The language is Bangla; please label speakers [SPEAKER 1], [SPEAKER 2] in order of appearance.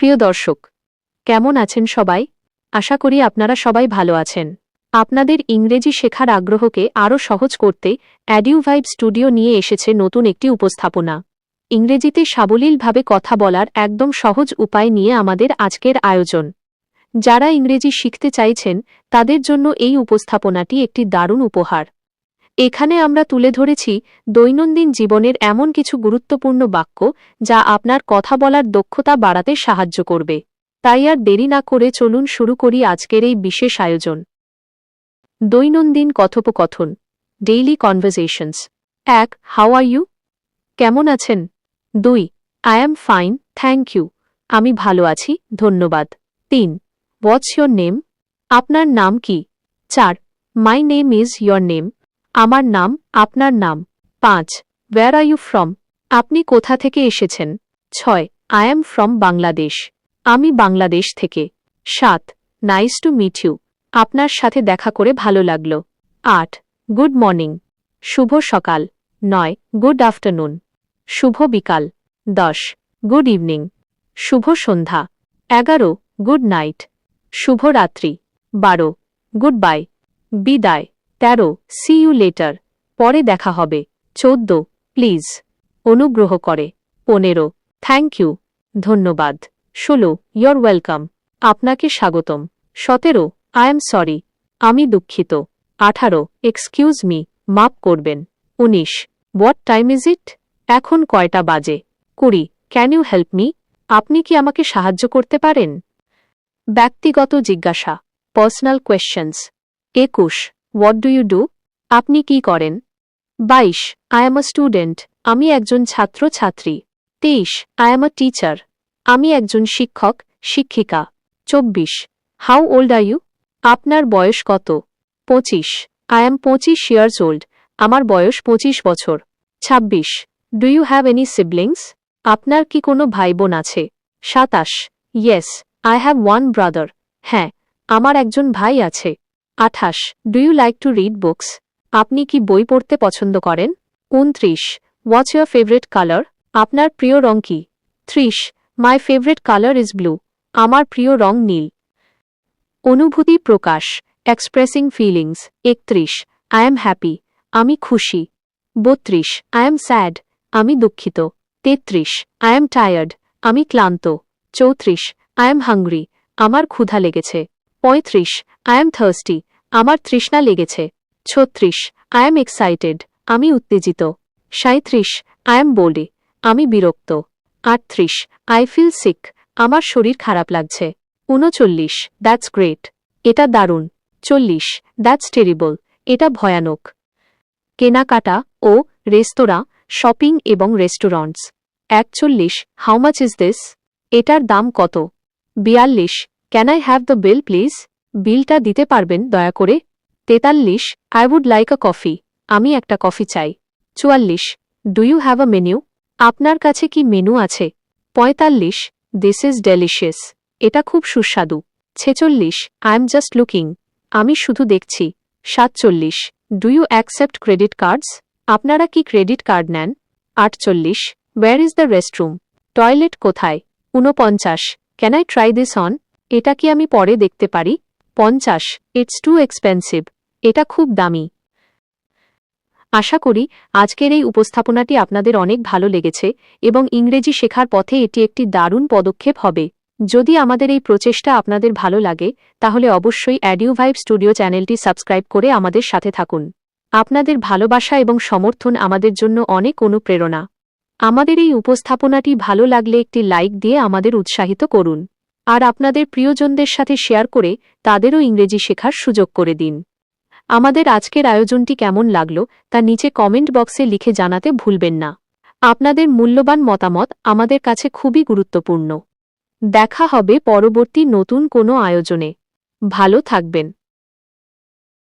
[SPEAKER 1] প্রিয় দর্শক, কেমন আছেন সবাই? আশা করি আপনারা সবাই ভালো আছেন। আপনাদের ইংরেজি শেখার আগ্রহকে আরও সহজ করতে অ্যাডিউভাইব স্টুডিও নিয়ে এসেছে নতুন একটি উপস্থাপনা। ইংরেজিতে সাবলীলভাবে কথা বলার একদম সহজ উপায় নিয়ে আমাদের আজকের আয়োজন। যারা ইংরেজি শিখতে চাইছেন, তাদের জন্য এই উপস্থাপনাটি একটি দারুণ উপহার। এখানে আমরা তুলে ধরেছি দৈনন্দিন জীবনের এমন কিছু গুরুত্বপূর্ণ বাক্য যা আপনার কথা বলার দক্ষতা বাড়াতে সাহায্য করবে। তাই আর দেরি না করে চলুন শুরু করি আজকের এই বিশেষ আয়োজন। দৈনন্দিন কথোপকথন ডেইলি কনভারসেশনস এক হাউ আর ইউ কেমন আছেন? দুই I am fine thank you আমি ভালো আছি, ধন্যবাদ। তিন হোয়াটস ইয়োর নেম আপনার নাম কি? চার my name is your name আমার নাম, আপনার নাম। পাঁচ ওয়্যার আর ইউ ফ্রম আপনি কোথা থেকে এসেছেন? ছয় আই এম ফ্রম বাংলাদেশ আমি বাংলাদেশ থেকে। সাত নাইস টু মিট ইউ আপনার সাথে দেখা করে ভালো লাগল। আট গুড মর্নিং শুভ সকাল। নয় গুড আফটারনুন শুভ বিকাল। দশ গুড ইভিনিং শুভ সন্ধ্যা। এগারো গুড নাইট শুভ রাত্রি। বারো গুড বাই বিদায়। তেরো সি ইউ লেটার পরে দেখা হবে। চোদ্দ প্লিজ অনুগ্রহ করে। পনেরো থ্যাংক ইউ ধন্যবাদ। ষোলো ইয়র ওয়েলকাম আপনাকে স্বাগতম। সতেরো আই এম সরি আমি দুঃখিত। আঠারো এক্সকিউজ মি মাপ করবেন। উনিশ হোয়াট টাইম ইজ ইট এখন কয়টা বাজে? কুড়ি ক্যান ইউ হেল্প মি আপনি কি আমাকে সাহায্য করতে পারেন? ব্যক্তিগত জিজ্ঞাসা। পার্সোনাল কোয়েশ্চেন্স একুশ হোয়াট ডু ইউ ডু আপনি কি করেন? বাইশ আই এম আ স্টুডেন্ট আমি একজন ছাত্র ছাত্রী তেইশ আই এম আ টিচার আমি একজন শিক্ষক, শিক্ষিকা। চব্বিশ হাউ ওল্ড আর ইউ আপনার বয়স কত? পঁচিশ আই এম পঁচিশ ইয়ার্স ওল্ড আমার বয়স পঁচিশ বছর। ছাব্বিশ do you have any siblings আপনার কি কোনো ভাই বোন আছে? সাতাশ yes I have one brother হ্যাঁ আমার একজন ভাই আছে। আঠাশ do you like to read books আপনি কি বই পড়তে পছন্দ করেন? উনত্রিশ হোয়াটস ইউর ফেভারিট কালার আপনার প্রিয় রং কি? ত্রিশ my favourite colour is blue আমার প্রিয় রং নীল। অনুভূতি প্রকাশ এক্সপ্রেসিং ফিলিংস একত্রিশ আই এম হ্যাপি আমি খুশি। বত্রিশ আই এম স্যাড আমি দুঃখিত। তেত্রিশ আই এম টায়ার্ড আমি ক্লান্ত। চৌত্রিশ আই এম হাংরি আমার ক্ষুধা লেগেছে। পঁয়ত্রিশ আই এম থার্স্টি আমার তৃষ্ণা লেগেছে। ছত্রিশ আই এম এক্সাইটেড আমি উত্তেজিত। সাঁত্রিশ আই এম বোল্ডে আমি বিরক্ত। আটত্রিশ আই ফিল সিক আমার শরীর খারাপ লাগছে। উনচল্লিশ দ্যাটস গ্রেট এটা দারুণ। চল্লিশ দ্যাটস টেরিবল এটা ভয়ানক। কেনাকাটা ও রেস্তোরাঁ, শপিং এবং রেস্টুরেন্টস। একচল্লিশ হাউ মাচ ইজ দিস এটার দাম কত? বিয়াল্লিশ can I have the bill please বিলটা দিতে পারবেন, দয়া করে? তেতাল্লিশ I would like a coffee আমি একটা কফি চাই। চুয়াল্লিশ do you have a menu আপনার কাছে কি মেনু আছে? পঁয়তাল্লিশ দিস ইজ ডেলিশিয়াস এটা খুব সুস্বাদু। ছেচল্লিশ আই এম জাস্ট লুকিং আমি শুধু দেখছি। সাতচল্লিশ do you accept credit cards আপনারা কি ক্রেডিট কার্ড নেন? আটচল্লিশ where is the restroom toilet কোথায়? ঊনপঞ্চাশ can I try this on এটা কি আমি পরে দেখতে পারি? পঞ্চাশ ইটস টু এক্সপেন্সিভ এটা খুব দামি। আশা করি আজকের এই উপস্থাপনাটি আপনাদের অনেক ভালো লেগেছে এবং ইংরেজি শেখার পথে এটি একটি দারুণ পদক্ষেপ হবে। যদি আমাদের এই প্রচেষ্টা আপনাদের ভালো লাগে, তাহলে অবশ্যই অ্যাডিওভাইব স্টুডিও চ্যানেলটি সাবস্ক্রাইব করে আমাদের সাথে থাকুন। আপনাদের ভালোবাসা এবং সমর্থন আমাদের জন্য অনেক অনুপ্রেরণা। আমাদের এই উপস্থাপনাটি ভালো লাগলে একটি লাইক দিয়ে আমাদের উৎসাহিত করুন। আর আপনাদের প্রিয়জনদের সাথে শেয়ার করে তাদেরও ইংরেজি শেখার সুযোগ করে দিন। আমাদের আজকের আয়োজনটি কেমন লাগল তা নিচে কমেন্ট বক্সে লিখে জানাতে ভুলবেন না। আপনাদের মূল্যবান মতামত আমাদের কাছে খুবই গুরুত্বপূর্ণ। দেখা হবে পরবর্তী নতুন কোনো আয়োজনে। ভালো থাকবেন।